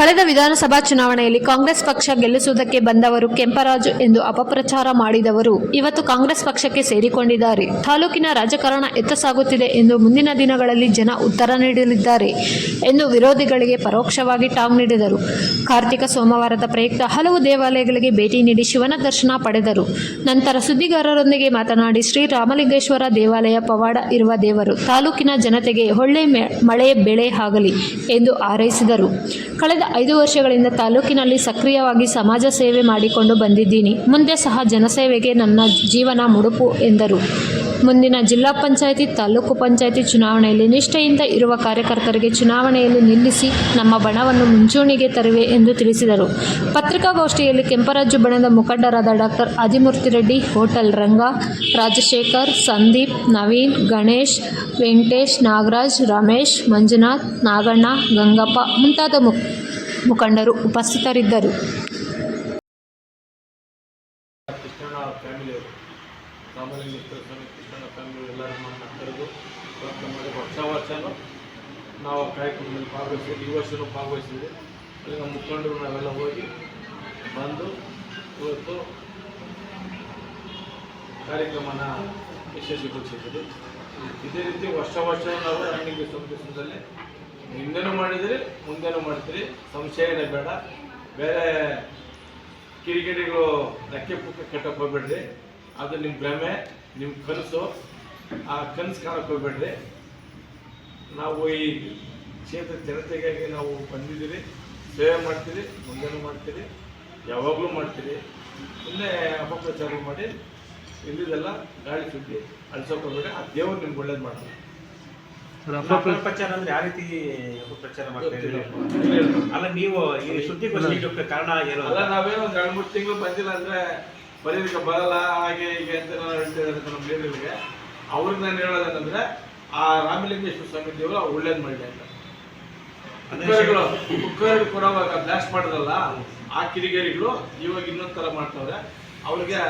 ಕಳೆದ ವಿಧಾನಸಭಾ ಚುನಾವಣೆಯಲ್ಲಿ ಕಾಂಗ್ರೆಸ್ ಪಕ್ಷ ಗೆಲ್ಲಿಸುವುದಕ್ಕೆ ಬಂದವರು ಕೆಂಪರಾಜು ಎಂದು ಅಪಪ್ರಚಾರ ಮಾಡಿದವರು ಇವತ್ತು ಕಾಂಗ್ರೆಸ್ ಪಕ್ಷಕ್ಕೆ ಸೇರಿಕೊಂಡಿದ್ದಾರೆ. ತಾಲೂಕಿನ ರಾಜಕಾರಣ ಎತ್ತ ಸಾಗುತ್ತಿದೆ ಎಂದು ಮುಂದಿನ ದಿನಗಳಲ್ಲಿ ಜನ ಉತ್ತರ ನೀಡಲಿದ್ದಾರೆ ಎಂದು ವಿರೋಧಿಗಳಿಗೆ ಪರೋಕ್ಷವಾಗಿ ಟಾಂಗ್ ನೀಡಿದರು. ಕಾರ್ತಿಕ ಸೋಮವಾರದ ಪ್ರಯುಕ್ತ ಹಲವು ದೇವಾಲಯಗಳಿಗೆ ಭೇಟಿ ನೀಡಿ ಶಿವನ ದರ್ಶನ ಪಡೆದರು. ನಂತರ ಸುದ್ದಿಗಾರರೊಂದಿಗೆ ಮಾತನಾಡಿ ಶ್ರೀ ರಾಮಲಿಂಗೇಶ್ವರ ದೇವಾಲಯ ಪವಾಡ ಇರುವ ದೇವರು ತಾಲೂಕಿನ ಜನತೆಗೆ ಒಳ್ಳೆ ಮಳೆ, ಬೆಳೆ ಆಗಲಿ ಎಂದು ಹಾರೈಸಿದರು. ಕಳೆದ ಐದು ವರ್ಷಗಳಿಂದ ತಾಲೂಕಿನಲ್ಲಿ ಸಕ್ರಿಯವಾಗಿ ಸಮಾಜ ಸೇವೆ ಮಾಡಿಕೊಂಡು ಬಂದಿದ್ದೀನಿ. ಮುಂದೆ ಸಹ ಜನಸೇವೆಗೆ ನನ್ನ ಜೀವನ ಮುಡುಪು, ಎಂದರು. ಮುಂದಿನ ಜಿಲ್ಲಾ ಪಂಚಾಯಿತಿ, ತಾಲೂಕು ಪಂಚಾಯಿತಿ ಚುನಾವಣೆಯಲ್ಲಿ ನಿಷ್ಠೆಯಿಂದ ಇರುವ ಕಾರ್ಯಕರ್ತರಿಗೆ ಚುನಾವಣೆಯಲ್ಲಿ ನಿಲ್ಲಿಸಿ ನಮ್ಮ ಬಣವನ್ನು ಮುಂಚೂಣಿಗೆ ತರುವೆ ಎಂದು ತಿಳಿಸಿದರು. ಪತ್ರಿಕಾಗೋಷ್ಠಿಯಲ್ಲಿ ಕೆಂಪರಾಜು ಬಣದ ಮುಖಂಡರಾದ ಡಾಕ್ಟರ್ ಆದಿಮೂರ್ತಿ ರೆಡ್ಡಿ, ಹೋಟೆಲ್ ರಂಗ, ರಾಜಶೇಖರ್, ಸಂದೀಪ್, ನವೀನ್, ಗಣೇಶ್, ವೆಂಕಟೇಶ್, ನಾಗರಾಜ್, ರಮೇಶ್, ಮಂಜುನಾಥ್, ನಾಗಣ್ಣ, ಗಂಗಪ್ಪ ಮುಂತಾದ ಮುಖ ಮುಖಂಡರು ಉಪಸ್ಥಿತರಿದ್ದರು. ನಾವು ಕಾರ್ಯಕ್ರಮದಲ್ಲಿ ಭಾಗವಹಿಸಿದ್ವಿ. ಈ ವರ್ಷನೂ ಭಾಗವಹಿಸಿದ್ವಿ. ಅಲ್ಲಿ ನಮ್ಮ ಮುಖಂಡರು ನಾವೆಲ್ಲ ಹೋಗಿ ಬಂದು ಇವತ್ತು ಕಾರ್ಯಕ್ರಮನ ಯಶಸ್ವಿಗೊಳಿಸಿದ್ದೀವಿ ಇದೇ ರೀತಿ ವರ್ಷ ವರ್ಷ ನಾವು ರನ್ನಿಂಗ್ ಸಂಸ್ಥೆಯಲ್ಲಿ ಹಿಂದೆನೂ ಮಾಡಿದಿರಿ, ಮುಂದೆನೂ ಮಾಡ್ತೀರಿ. ಸಂಶಯನೇ ಬೇಡ. ಬೇರೆ ಕಿರಿಕಿರಿಗಳು ಧಕ್ಕೆ ಪುಕ್ಕ ಕೆಟ್ಟಕ್ಕೆ ಹೋಗ್ಬೇಡ್ರಿ. ಅದು ನಿಮ್ಮ ಭ್ರಮೆ ನಿಮ್ಮ ಕನಸು. ಆ ಕನಸು ಕಾಣಕ್ಕೆ ಹೋಗ್ಬೇಡ್ರಿ. ನಾವು ಈ ಕ್ಷೇತ್ರ ಜನತೆಗಾಗಿ ನಾವು ಬಂದಿದ್ದೀರಿ. ಸೇವೆ ಮಾಡ್ತೀರಿ, ಮುಂದೆನೂ ಮಾಡ್ತೀರಿ. ಯಾವಾಗಲೂ ಮಾಡ್ತೀರಿ. ಸುಮ್ಮನೆ ಅಪಪ್ರಚಾರ ಮಾಡಿ, ಇಲ್ಲಿದೆಲ್ಲ ಗಾಳಿ ಸುದ್ದಿ ಅಳಿಸೋಕೆ ಹೋಗ್ಬೇಡಿ ಆ ದೇವರು ನಿಮ್ಗೆ ಒಳ್ಳೇದು ಮಾಡ್ತಾರೆ ಅಪಪ್ರಚಾರ ಅಂದ್ರೆ ಯಾವ ರೀತಿ ಅಪಪ್ರಚಾರ ಮಾಡ್ತಾ ಇದ್ದೀರಿ? ಅಲ್ಲ ನೀವು ಈ ಸುದ್ದಿಗೋಷ್ಠಿ ಇಡೋಕೆ ಕಾರಣ ಏನು ಅಲ್ಲ ನಾವೇನೋ ಒಂದು ಎರಡು ಮೂರು ತಿಂಗಳು ಬಂದಿಲ್ಲ ಅಂದ್ರೆ ಬರೀದಕ್ಕೆ ಬರಲ್ಲ ಹಾಗೆ ಹೀಗೆ ಅಂತ ನಾನು ಹೇಳ್ತಿದ್ದಾರೆ ನಮ್ಮ ಲೀಡರ್ಗೆ ಅವ್ರಿಗೆ ನಾನು ಹೇಳೋದೇನಂದ್ರೆ ಆ ರಾಮಲಿಂಗೇಶ್ವರ ಸ್ವಾಮಿ ದೇವರು ಅವ್ರು ಒಳ್ಳೇದು ಮಾಡಲಿ ಅಂತ. ಕುಕ್ಕರ್ಗಳು ಕುಕ್ಕರ್ಗಳು ಕೊಡುವಾಗ ಬ್ಲಾಸ್ಟ್ ಮಾಡಿದ್ರಲ್ಲ ಆ ಕಿರಿಗೇರಿಗಳು ಇವಾಗ ಇನ್ನೊಂದು ತರ ಮಾಡ್ತಾವ್ರೆ. ಅವ್ರಿಗೆ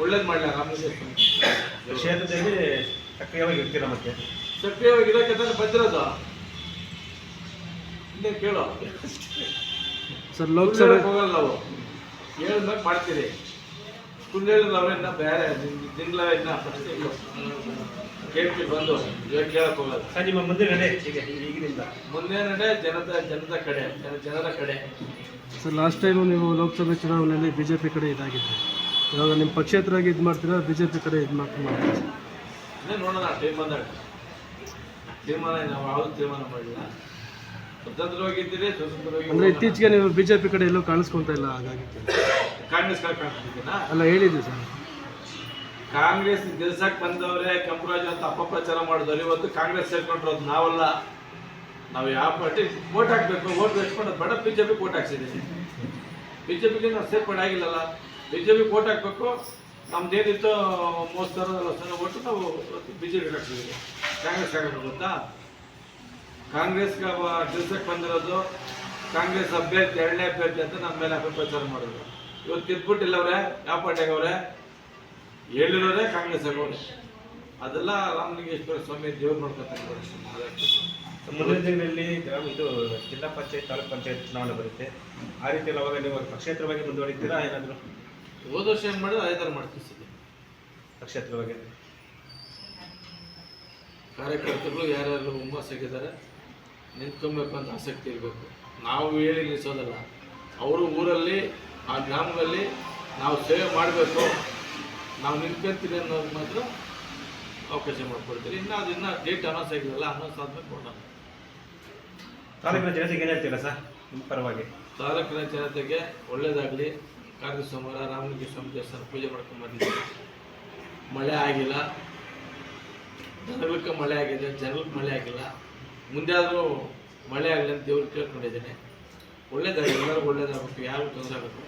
ಒಳ್ಳೇದು ಮಾಡಲಿ ರಾಮಲಿಂಗೇಶ್ವರ ಸ್ವಾಮಿ. ಕ್ಷೇತ್ರದಲ್ಲಿ ಸಕ್ರಿಯವಾಗಿ ಇರ್ತೀರಾ ಮತ್ತೆ? ಸಕ್ರಿಯವಾಗಿ ಇರೋಕೆ ತಾನೇ ಬಂದಿರೋದು. ಇನ್ನೇ ಕೇಳು. ಸರ್ ಲೋಕಸಭೆ ಹೋಗಲ್ಲ ನಾವು. ಹೇಳಿದ್ಮೇಲೆ ಮಾಡ್ತೀರಿ. ಸುಳ್ಳು ಹೇಳಿದ್ರೆ ಇನ್ನ ಬೇರೆ ತಿಂಗಳ ಇನ್ನ ಕೇಳ್ತಿ ಕೇಳ್ತೀವಿ ಬಂದು ಇವಾಗ ಕೇಳಕ್ ಹೋಗಲ್ಲ. ಸರ್ ನಿಮ್ಮ ಮುಂದಿನ ನಡೆ. ಈಗಿನಿಂದ. ಮುಂದೆ ನಡೆ ಜನದ ಜನದ ಕಡೆ ಜನ ಜನರ ಕಡೆ. ಸರ್ ಲಾಸ್ಟ್ ಟೈಮು ನೀವು ಲೋಕಸಭೆ ಚುನಾವಣೆಯಲ್ಲಿ ಬಿ ಜೆ ಪಿ ಕಡೆ ಇದಾಗಿದ್ದೆ ಇವಾಗ ನಿಮ್ಮ ಪಕ್ಷೇತರಾಗಿ ಇದು ಮಾಡ್ತೀರಾ ಬಿ ಜೆ ಪಿ ಕಡೆ ಇದು ಮಾಡ್ತೀರಾ? ನೋಡೋಣ ಟೈಮ್ ಬಂದಾಗ. ತೀರ್ಮಾನ ನಾವು ಯಾವುದು ತೀರ್ಮಾನ ಮಾಡಿಲ್ಲ. ಸ್ವತಂತ್ರವಾಗಿದ್ದೀರಿ ಸ್ವತಂತ್ರವಾಗಿ ಅಂದ್ರೆ ಇತ್ತೀಚೆಗೆ ನೀವು ಬಿ ಜೆ ಪಿ ಕಡೆ ಎಲ್ಲೂ ಕಾಣಿಸ್ಕೊಂತ ಇಲ್ಲ ಹಾಗಾಗಿ ಕಾಂಗ್ರೆಸ್ ಕಾಣ್ತಿದ್ದೀನಾ ಅಲ್ಲ ಹೇಳಿದ್ವಿ ಸರ್. ಕಾಂಗ್ರೆಸ್ ಗೆಲ್ಸಕ್ ಬಂದವರೇ ಕೆಂಪರಾಜು ಅಂತ ಅಪಪ್ರಚಾರ ಮಾಡಿದವರು ಇವತ್ತು ಕಾಂಗ್ರೆಸ್ ಸೇರ್ಕೊಂಡಿರೋದು ನಾವಲ್ಲ. ನಾವು ಯಾವ ಪಾರ್ಟಿ ವೋಟ್ ಹಾಕ್ಬೇಕು ವೋಟ್ ಮಾಡೋದು ಬೇಡ ಬಿ ಜೆ ಪಿಗೆ ವೋಟ್ ಹಾಕ್ಸಿದ್ದೀವಿ ಬಿ ಜೆ ಪಿಗೆ ನಾವು ಸೇರ್ಪಡೆ ಆಗಿಲ್ಲಲ್ಲ. ಬಿ ಜೆ ಪಿಗೆ ವೋಟ್ ಹಾಕ್ಬೇಕು ನಮ್ದೇನಿತ್ತು ಮೂವತ್ತು ಸಾವಿರ ನಲವತ್ತು ಸಾವಿರ ಓಟು ನಾವು ಬಿ ಜೆ ಪಿಗೆ ಹಾಕ್ಸಿದ್ದೀವಿ. ಕಾಂಗ್ರೆಸ್ ಆಗಬೇಕು ಗೊತ್ತಾ? ಕಾಂಗ್ರೆಸ್ಗೆ ಗೆಲ್ಸಕ್ಕೆ ಬಂದಿರೋದು ಕಾಂಗ್ರೆಸ್ ಅಭ್ಯರ್ಥಿ ಎರಡನೇ ಅಭ್ಯರ್ಥಿ ಅಂತ ನಮ್ಮ ಮೇಲೆ ಅಪಪ್ರಚಾರ ಮಾಡಿದ್ರು. ಇವತ್ತು ಗೆದ್ಬಿಟ್ಟಿಲ್ಲವ್ರೆ ಯಾವ ಪಾರ್ಟಿಯಾಗ ಅವ್ರೆ ಹೇಳಿರೋರೇ ಕಾಂಗ್ರೆಸ್ ಆಗೋರು ಅದೆಲ್ಲ ರಾಮಲಿಂಗೇಶ್ವರ ಸ್ವಾಮಿ ದೇವ್ರು ನೋಡ್ಕೊತಾರೆ ಮುಂದಿನ ಗ್ರಾಮ ಇದು ಜಿಲ್ಲಾ ಪಂಚಾಯತ್ ತಾಲೂಕ್ ಪಂಚಾಯತ್ ಚುನಾವಣೆ ಬರುತ್ತೆ. ಆ ರೀತಿ ಅವಾಗ ನೀವು ಪಕ್ಷೇತರವಾಗಿ ಮುಂದುವರಿತೀರಾ? ಏನಾದರೂ ಹೋದ ವರ್ಷ ಏನು ಮಾಡಿದ್ರು ಅದೇ ಥರ ಸರ್ ಪಕ್ಷೇತರವಾಗಿ? ಕಾರ್ಯಕರ್ತರು ಯಾರ್ಯಾರು ಹುಮ್ಮಸ್ಸಾಗಿದ್ದಾರೆ ನಿಂತ್ಕೊಬೇಕು ಅಂತ ಆಸಕ್ತಿ ಇರಬೇಕು. ನಾವು ಹೇಳಿ ನಿಲ್ಲಿಸೋದಲ್ಲ ಅವರು ಊರಲ್ಲಿ ಆ ಗ್ರಾಮದಲ್ಲಿ ನಾವು ಸೇವೆ ಮಾಡಬೇಕು. ನಾವು ನಿಂತ್ಕೊಂತೀವಿ ಅನ್ನೋದು ಮಾತ್ರ ಅವಕಾಶ ಮಾಡಿಕೊಡ್ತೀರಿ ಇನ್ನು ಅದು ಇನ್ನೂ ಡೇಟ್ ಅನೌನ್ಸ್ ಆಗಿಲ್ಲ ಅನೌನ್ಸ್ ಆದ್ಮೇಲೆ ಕೊಡೋಣ. ತಾಲೂಕಿನ ಜನತೆಗೆ ಏನು ಹೇಳ್ತೀರಾ ಸರ್ ನಿಮ್ಮ ಪರವಾಗಿ? ತಾಲೂಕಿನ ಜನತೆಗೆ ಒಳ್ಳೇದಾಗಲಿ. ಕಾರ್ತಿಕ ಸೋಮವಾರ ರಾಮಲಿಂಗ ಸ್ವಾಮಿ ದೇವಸ್ಥಾನ ಪೂಜೆ ಮಾಡ್ಕೊಂಡು ಬಂದಿದ್ದೀವಿ. ಮಳೆ ಆಗಿಲ್ಲ. ದನಗಳಿಗೆ ಮಳೆ ಆಗಿದೆ ಜನಕ್ಕೆ ಮಳೆ ಆಗಿಲ್ಲ. ಮುಂದೆ ಆದರೂ ಮಳೆ ಆಗಲಿ ಅಂತ ದೇವ್ರಿಗೆ ಕೇಳ್ಕೊಂಡಿದ್ದೇನೆ. ಒಳ್ಳೇದಾಗಿ ಎಲ್ಲರಿಗೂ ಒಳ್ಳೇದಾಗಬೇಕು, ಯಾರಿಗೂ ತೊಂದರೆ ಆಗಬೇಕು